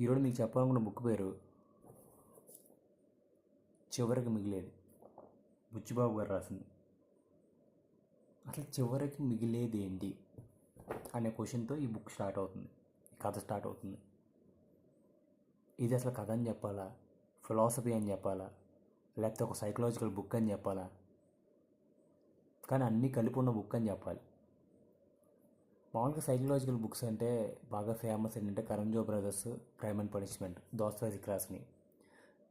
ఈరోజు మీకు చెప్పాలనుకున్న బుక్ పేరు చివరికి మిగిలేది. బుచ్చిబాబు గారు రాసింది. అసలు చివరికి మిగిలేది ఏంటి అనే క్వశ్చన్తో ఈ బుక్ స్టార్ట్ అవుతుంది. ఈ కథ స్టార్ట్ అవుతుంది. ఇది అసలు కథ అని చెప్పాలా? ఫిలాసఫీ అని చెప్పాలా? లేకపోతే ఒక సైకలాజికల్ బుక్ అని చెప్పాలా? కానీ అన్నీ కలిపి ఉన్న బుక్ అని చెప్పాలి. మామూలుగా సైకలాజికల్ బుక్స్ అంటే బాగా ఫేమస్ ఏంటంటే కరంజో బ్రదర్స్ క్రైమ్ అండ్ పనిష్మెంట్ దోస్తాది క్రాస్ని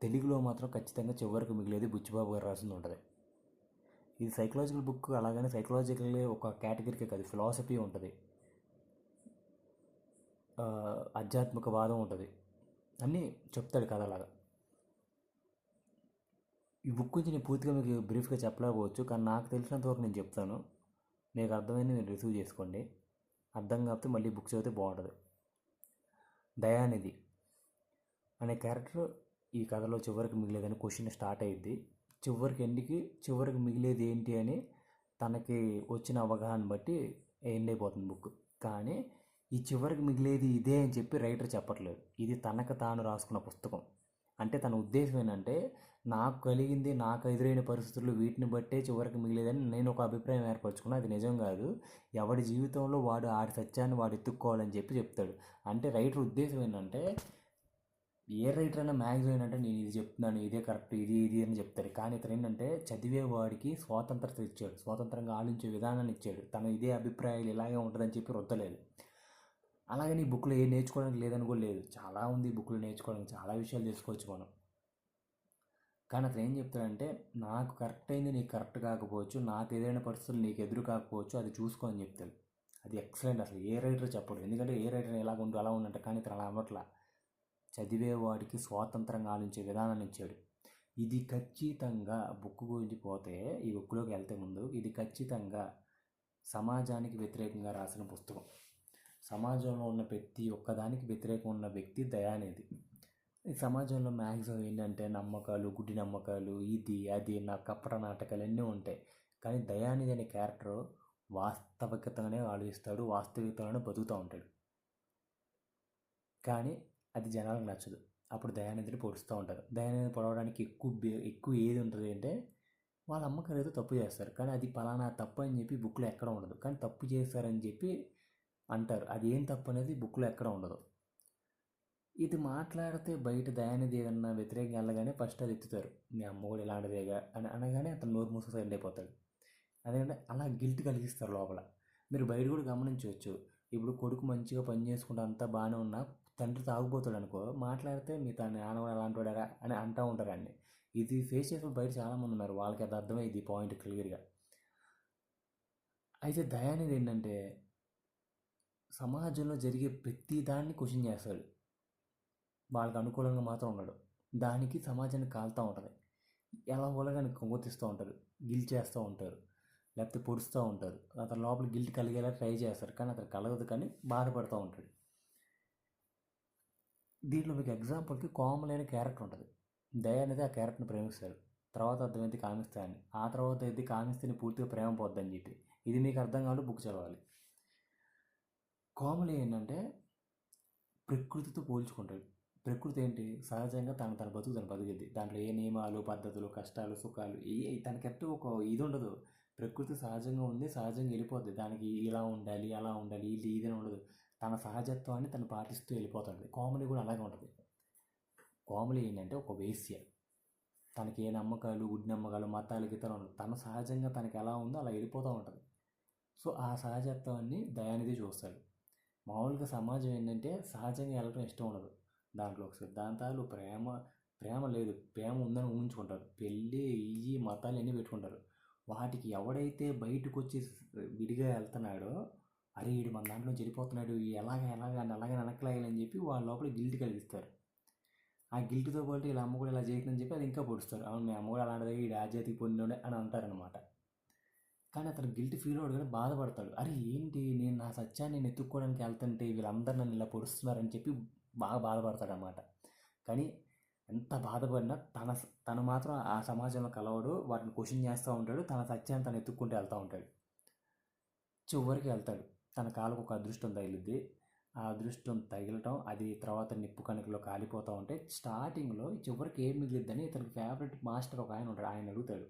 తెలుగులో మాత్రం ఖచ్చితంగా చివరికి మిగిలేది బుచ్చిబాబు గారు రాసింది ఉంటుంది. ఇది సైకలాజికల్ బుక్ అలాగనే సైకలాజికల్ ఒక కేటగిరీకే కాదు ఫిలాసఫీ ఉంటుంది. ఆ, ఆధ్యాత్మిక వాదం ఉంటుంది. అన్నీ చెప్తాడు కథ అలాగా ఈ బుక్ గురించి నేను పూర్తిగా మీకు బ్రీఫ్గా చెప్పలేకపోవచ్చు కానీ నాకు తెలిసినంతవరకు నేను చెప్తాను. మీకు అర్థమైంది మీరు రిసీవ్ చేసుకోండి. అర్థం కాకపోతే మళ్ళీ బుక్ చదివితే బాగుంటుంది దయానిధి అనే క్యారెక్టర్ ఈ కథలో చివరికి మిగిలేదని క్వశ్చన్ స్టార్ట్ అయ్యింది చివరికి ఎండికి చివరికి మిగిలేది ఏంటి అని తనకి వచ్చిన అవగాహన బట్టి ఎండ్ అయిపోతుంది బుక్. కానీ ఈ చివరికి మిగిలేది ఇదే అని చెప్పి రైటర్ చెప్పట్లేదు. ఇది తనకు తాను రాసుకున్న పుస్తకం. అంటే తన ఉద్దేశం ఏంటంటే నాకు కలిగింది నాకు ఎదురైన పరిస్థితులు వీటిని బట్టే చివరికి మిగిలేదని నేను ఒక అభిప్రాయం ఏర్పరచుకున్నా. అది నిజం కాదు. ఎవడి జీవితంలో వాడు ఆడి సత్యాన్ని వాడు ఎత్తుక్కోవాలని చెప్పి చెప్తాడు. అంటే రైటర్ ఉద్దేశం ఏంటంటే ఏ రైటర్ అయినా మ్యాక్సిమం ఏంటంటే నేను ఇది చెప్తున్నాను ఇదే కరెక్ట్ ఇది ఇది అని చెప్తాడు. కానీ ఇతను ఏంటంటే చదివేవాడికి స్వాతంత్రత ఇచ్చాడు. స్వాతంత్రంగా ఆలోచించే విధానాన్ని ఇచ్చాడు. తన ఇదే అభిప్రాయాలు ఇలాగే ఉంటుందని చెప్పి రుద్దలేదు. అలాగే నీ బుక్లో ఏ నేర్చుకోవడానికి లేదని కూడా లేదు. చాలా ఉంది బుక్లో నేర్చుకోవడానికి. చాలా విషయాలు తెలుసుకోవచ్చు మనం. కానీ అతను ఏం చెప్తాడంటే నాకు కరెక్ట్ అయింది నీకు కరెక్ట్ కాకపోవచ్చు. నాకు ఏదైనా పరిస్థితులు నీకు ఎదురు కాకపోవచ్చు. అది చూసుకో అని చెప్తాడు. అది ఎక్సలెంట్ అసలు. ఏ రైటర్ చెప్పడు. ఎందుకంటే ఏ రైటర్ ఎలా ఉండు అలా ఉండంటే కానీ ఇతను అలా అవ్వట్లా. చదివేవాడికి స్వాతంత్రంగా ఆలోచించే విధానాన్ని ఇచ్చాడు. ఇది ఖచ్చితంగా బుక్ గురించి పోతే ఈ బుక్లోకి వెళ్తే ముందు ఇది ఖచ్చితంగా సమాజానికి వ్యతిరేకంగా రాసిన పుస్తకం. సమాజంలో ఉన్న ప్రతి ఒక్కదానికి వ్యతిరేకం ఉన్న వ్యక్తి దయానిధి. ఈ సమాజంలో మ్యాక్సిమం ఏంటంటే నమ్మకాలు గుడ్డి నమ్మకాలు ఇది అది నా కపట నాటకాలు అన్నీ ఉంటాయి. కానీ దయానిధి అనే క్యారెక్టర్ వాస్తవికతగానే ఆలోచిస్తాడు వాస్తవికతలోనే బతుకుతూ ఉంటాడు. కానీ అది జనాలకు నచ్చదు. అప్పుడు దయానిధిని పొడుస్తూ ఉంటారు. దయానిధిని పొడవడానికి ఎక్కువ ఎక్కువ ఏది ఉంటుంది అంటే వాళ్ళ అమ్మగారు ఏదో తప్పు చేస్తారు. కానీ అది పలానా తప్పు అని చెప్పి బుక్లో ఎక్కడ ఉండదు. కానీ తప్పు చేస్తారని చెప్పి అంటారు. అది ఏం తప్పు అనేది బుక్లో ఎక్కడ ఉండదు. ఇది మాట్లాడితే బయట దయానిధి ఏదన్నా వ్యతిరేకంగా వెళ్ళగానే ఫస్ట్ అది ఎత్తుతారు. మీ అమ్మ కూడా ఇలాంటిదేగా? అని అనగానే అతను నోరు మూసుకు సైడ్ అయిపోతాడు. అలా గిల్ట్ కలిగిస్తారు లోపల. మీరు బయట కూడా గమనించవచ్చు. ఇప్పుడు కొడుకు మంచిగా పని చేసుకుంటూ అంతా బాగానే ఉన్నా తండ్రి తాగుపోతాడు అనుకో మాట్లాడితే మీ తన నాన్న కూడా అలాంటి వాడారా అని అంటూ ఉంటారు అన్ని. ఇది ఫేస్ చేసిన బయట చాలామంది ఉన్నారు. వాళ్ళకి అది అర్థమైంది ఈ పాయింట్ క్లియర్గా అయితే దయానిది ఏంటంటే సమాజంలో జరిగే ప్రతి దాన్ని క్వశ్చన్ చేస్తాడు. వాళ్ళకి అనుకూలంగా మాత్రం ఉండడు. దానికి సమాజాన్ని కాలుతూ ఉంటుంది. ఎలా వాళ్ళని కొంగొత్తిస్తూ ఉంటారు. గిల్ చేస్తూ ఉంటారు. లేకపోతే పొడుస్తూ ఉంటారు. అతని లోపల గిల్ట్ కలిగేలా ట్రై చేస్తారు. కానీ అతను కలగదు కానీ బాధపడుతూ ఉంటాడు. దీంట్లో మీకు ఎగ్జాంపుల్కి కామన్ అయిన క్యారెక్టర్ ఉంటుంది. దయ అనేది ఆ క్యారెక్టర్ని ప్రేమిస్తారు. తర్వాత అర్థమైంది కామిస్తాయని ఆ తర్వాత అయితే కామిస్తేనే పూర్తిగా ప్రేమ పోద్దని చెప్పి. ఇది మీకు అర్థం కావాలి బుక్ చదవాలి. కోమలి ఏంటంటే ప్రకృతితో పోల్చుకుంటాడు ప్రకృతి ఏంటి? సహజంగా తను తన బతుకు తను బతికిద్ది దాంట్లో ఏ నియమాలు పద్ధతులు కష్టాలు సుఖాలు ఏ తనకెట్టు ఒక ఇది ఉండదు. ప్రకృతి సహజంగా ఉంది సహజంగా వెళ్ళిపోద్ది. దానికి ఇలా ఉండాలి అలా ఉండాలి ఇది ఇదని ఉండదు. తన సహజత్వాన్ని తను పాటిస్తూ వెళ్ళిపోతుంది కామెడీ కూడా అలాగే ఉంటుంది. కామెడీ ఏంటంటే ఒక వేశ్య. తనకి ఏ నమ్మకాలు గుడ్డి నమ్మకాలు మతాలు గీతాలు తను తన సహజంగా తనకి ఎలా ఉందో అలా వెళ్ళిపోతూ ఉంటుంది. సో ఆ సహజత్వాన్ని దయానిధి చూస్తాడు. మామూలుగా సమాజం ఏంటంటే సహజంగా వెళ్ళడం ఇష్టం ఉండదు. దాంట్లో ఒక సిద్ధాంతాలు ప్రేమ ప్రేమ లేదు. ప్రేమ ఉందని ఊహించుకుంటారు. పెళ్ళి ఇవి మతాలు అన్నీ పెట్టుకుంటారు. వాటికి ఎవడైతే బయటకు వచ్చి విడిగా వెళ్తున్నాడో అరే వీడు మన దాంట్లో చెడిపోతున్నాడు ఈ ఎలాగ ఎలాగ అని అలాగే వెనక్కిలాగాలని చెప్పి వాళ్ళ లోపల గిల్ట్ కలిగిస్తారు. ఆ గిల్ట్తో పాటు ఇలా అమ్మ కూడా ఇలా చేయకుందని చెప్పి అది ఇంకా పొడుస్తారు. అవును మీ అమ్మ కూడా అలాంటిది ఈ రాజ్యాతికి పొందినోడే అని అంటారనమాట కానీ అతను గిల్ట్ ఫీల్ అవ్వడు కానీ బాధపడతాడు. అరే ఏంటి నేను నా సత్యాన్ని నేను ఎత్తుక్కోవడానికి వెళ్తుంటే వీళ్ళందరూ నన్ను ఇలా పొడుస్తున్నారని చెప్పి బాగా బాధపడతాడు అన్నమాట కానీ ఎంత బాధపడినా తన తను మాత్రం ఆ సమాజంలో కలవడు వాటిని క్వశ్చన్ చేస్తూ ఉంటాడు తన సత్యాన్ని తను ఎత్తుక్కుంటూ వెళ్తూ ఉంటాడు. చివరికి వెళ్తాడు. తన కాళ్ళకు ఒక అదృష్టం తగిలిద్ది. ఆ అదృష్టం తగిలటం అది తర్వాత నిప్పు కణికలో కాలిపోతూ ఉంటే స్టార్టింగ్లో చివరికి ఏం మిగిలిద్దని ఇతనికి ఫేవరెట్ మాస్టర్ ఒక ఆయన ఉంటాడు ఆయన అడుగుతాడు.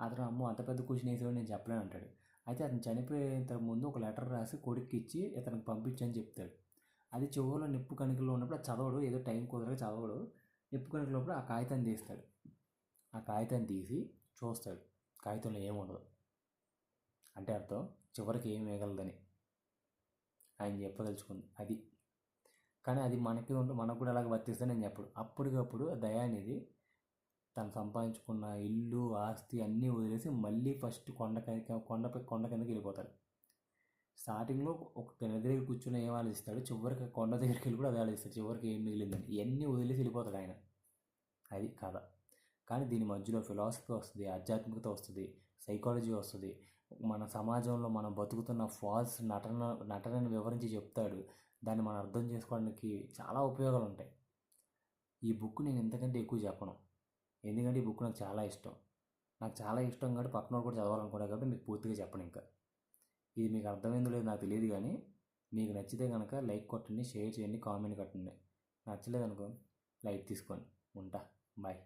అతను అమ్మో అంత పెద్ద క్వశ్చన్ వేసేవాడు నేను చెప్పలేను అంటాడు. అయితే అతను చనిపోయేంత ముందు ఒక లెటర్ రాసి కొడుక్కి ఇచ్చి ఇతనికి పంపించని చెప్తాడు. అది చెవులో నిప్పు కణికలో ఉన్నప్పుడు అది చదవడు ఏదో టైం కుదరక చదవడు. నిప్పు కణికలో ఆ కాగితాన్ని తీస్తాడు. ఆ కాగితాన్ని తీసి చూస్తాడు. కాగితంలో ఏముండదు అంటే అర్థం? చివరికి ఏం వేయగలదని ఆయన చెప్పదలుచుకుంది. అది. కానీ అది మనకి ఉంటే మనకు కూడా అలాగే వర్తిస్తే నేను చెప్పడు. అప్పటికప్పుడు ఆ దయ అనేది తను సంపాదించుకున్న ఇల్లు ఆస్తి అన్నీ వదిలేసి మళ్ళీ ఫస్ట్ కొండ కొండపై కొండ కిందకి వెళ్ళిపోతాడు. స్టార్టింగ్లో ఒక కింద దగ్గర కూర్చొని ఏం ఆలోచిస్తాడు? చివరికి కొండ దగ్గరికి వెళ్ళి కూడా అదే ఆలోచిస్తాడు. చివరికి ఏం మిగిలిందని ఇవన్నీ వదిలేసి వెళ్ళిపోతాడు ఆయన. అది కథ. కానీ దీని మధ్యలో ఫిలాసఫీ వస్తుంది ఆధ్యాత్మికత వస్తుంది సైకాలజీ వస్తుంది. మన సమాజంలో మనం బతుకుతున్న ఫాల్స్ నటన నటనని వివరించి చెప్తాడు. దాన్ని మనం అర్థం చేసుకోవడానికి చాలా ఉపయోగాలు ఉంటాయి ఈ బుక్ నేను ఇంతకంటే ఎక్కువ చెప్పను. ఎందుకంటే ఈ బుక్ నాకు చాలా ఇష్టం. నాకు చాలా ఇష్టం కాబట్టి పక్కన వాళ్ళు కూడా చదవాలనుకున్నాను కాబట్టి మీకు పూర్తిగా చెప్పను ఇంకా. ఇది మీకు అర్థమైందో లేదో నాకు తెలియదు కానీ మీకు నచ్చితే కనుక లైక్ కొట్టండి షేర్ చేయండి కామెంట్ కట్టండి. నచ్చలేదు అనుకో లైక్ తీసుకోండి. ఉంటా. బాయ్.